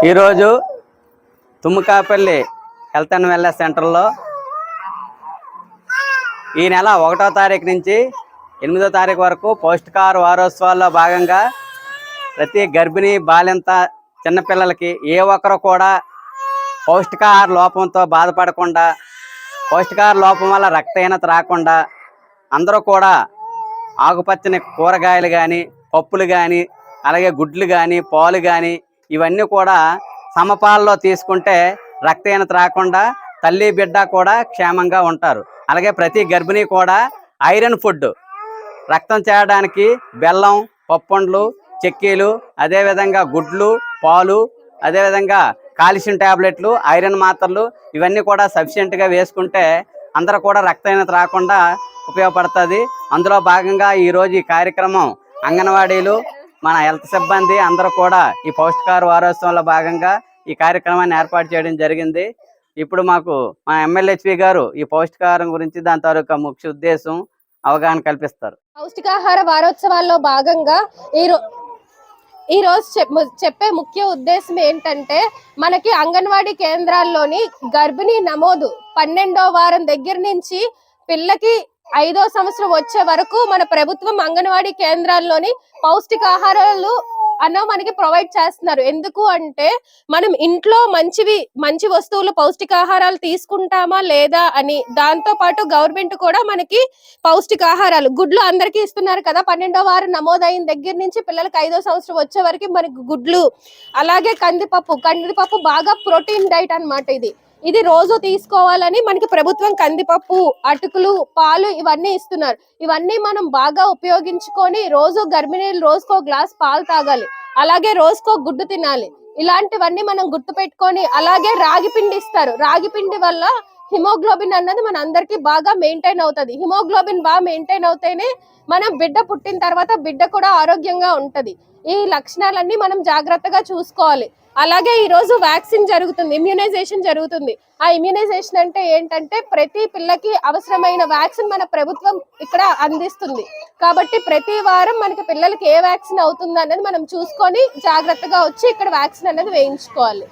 ఈరోజు తుమ్మకాపల్లి health and wellness సెంటర్లో ఈ నెల ఒకటో తారీఖు నుంచి ఎనిమిదో తారీఖు వరకు పౌష్టికాహార వారోత్సవాల్లో భాగంగా ప్రతి గర్భిణీ బాలింత చిన్నపిల్లలకి ఏ ఒక్కరు కూడా పౌష్టికాహార లోపంతో బాధపడకుండా పౌష్టికాహార లోపం వల్ల రక్తహీనత రాకుండా అందరూ కూడా ఆకుపచ్చని కూరగాయలు కానీ పప్పులు కానీ అలాగే గుడ్లు కానీ పాలు కానీ ఇవన్నీ కూడా సమపాలలో తీసుకుంటే రక్తహీనత రాకుండా తల్లి బిడ్డ కూడా క్షేమంగా ఉంటారు. అలాగే ప్రతి గర్భిణీ కూడా ఐరన్ ఫుడ్ రక్తం చేరడానికి బెల్లం పప్పండ్లు చెక్కీలు అదేవిధంగా గుడ్లు పాలు అదేవిధంగా కాల్షియం టాబ్లెట్లు ఐరన్ మాత్రలు ఇవన్నీ కూడా సఫిషియెంట్గా వేసుకుంటే అందరూ కూడా రక్తహీనత రాకుండా ఉపయోగపడుతుంది. అందులో భాగంగా ఈరోజు ఈ కార్యక్రమం అంగన్వాడీలు మన హెల్త్ సిబ్బంది అందరూ కూడా ఈ పౌష్టికార వారోత్సవంలో భాగంగా ఈ కార్యక్రమాన్ని ఏర్పాటు చేయడం జరిగింది. ఇప్పుడు మాకు మా ఎమ్మెల్యేహెచ్పి గారు ఈ పౌష్టికాహారం గురించి దాని తాలూకా ముఖ్య ఉద్దేశం అవగాహన కల్పిస్తారు. పౌష్టికాహార వారోత్సవాల్లో భాగంగా ఈ ఈ రోజు చెప్- చెప్పే ముఖ్య ఉద్దేశం ఏంటంటే మనకి అంగన్వాడీ కేంద్రాల్లోని గర్భిణీ నమోదు పన్నెండో వారం దగ్గర నుంచి పిల్లకి ఐదో సంవత్సరం వచ్చే వరకు మన ప్రభుత్వం అంగన్వాడీ కేంద్రాల్లోని పౌష్టికాహారాలు అన్న మనకి ప్రొవైడ్ చేస్తున్నారు. ఎందుకు అంటే మనం ఇంట్లో మంచివి మంచి వస్తువులు పౌష్టికాహారాలు తీసుకుంటామా లేదా అని దాంతో పాటు గవర్నమెంట్ కూడా మనకి పౌష్టికాహారాలు గుడ్లు అందరికీ ఇస్తున్నారు కదా. పన్నెండో వారం నమోదైన దగ్గర నుంచి పిల్లలకి ఐదో సంవత్సరం వచ్చే వరకు మనకి గుడ్లు అలాగే కందిపప్పు కందిపప్పు బాగా ప్రోటీన్ డైట్ అన్నమాట ఇది. ఇది రోజు తీసుకోవాలని మనకి ప్రభుత్వం కందిపప్పు అటుకులు పాలు ఇవన్నీ ఇస్తున్నారు. ఇవన్నీ మనం బాగా ఉపయోగించుకొని రోజు గర్భిణీలు రోజుకో గ్లాస్ పాలు తాగాలి. అలాగే రోజుకో గుడ్డు తినాలి. ఇలాంటివన్నీ మనం గుర్తు పెట్టుకొని అలాగే రాగి పిండి ఇస్తారు. రాగి పిండి వల్ల హిమోగ్లోబిన్ అన్నది మన అందరికి బాగా మెయింటైన్ అవుతుంది. హిమోగ్లోబిన్ బాగా మెయింటైన్ అవుతేనే మనం బిడ్డ పుట్టిన తర్వాత బిడ్డ కూడా ఆరోగ్యంగా ఉంటుంది. ఈ లక్షణాలన్నీ మనం జాగ్రత్తగా చూసుకోవాలి. అలాగే ఈరోజు వ్యాక్సిన్ జరుగుతుంది ఇమ్యూనైజేషన్ జరుగుతుంది. ఆ ఇమ్యూనైజేషన్ అంటే ఏంటంటే ప్రతి పిల్లకి అవసరమైన వ్యాక్సిన్ మన ప్రభుత్వం ఇక్కడ అందిస్తుంది. కాబట్టి ప్రతి వారం మనకి పిల్లలకి ఏ వ్యాక్సిన్ అవుతుంది అనేది మనం చూసుకొని జాగ్రత్తగా వచ్చి ఇక్కడ వ్యాక్సిన్ అనేది వేయించుకోవాలి.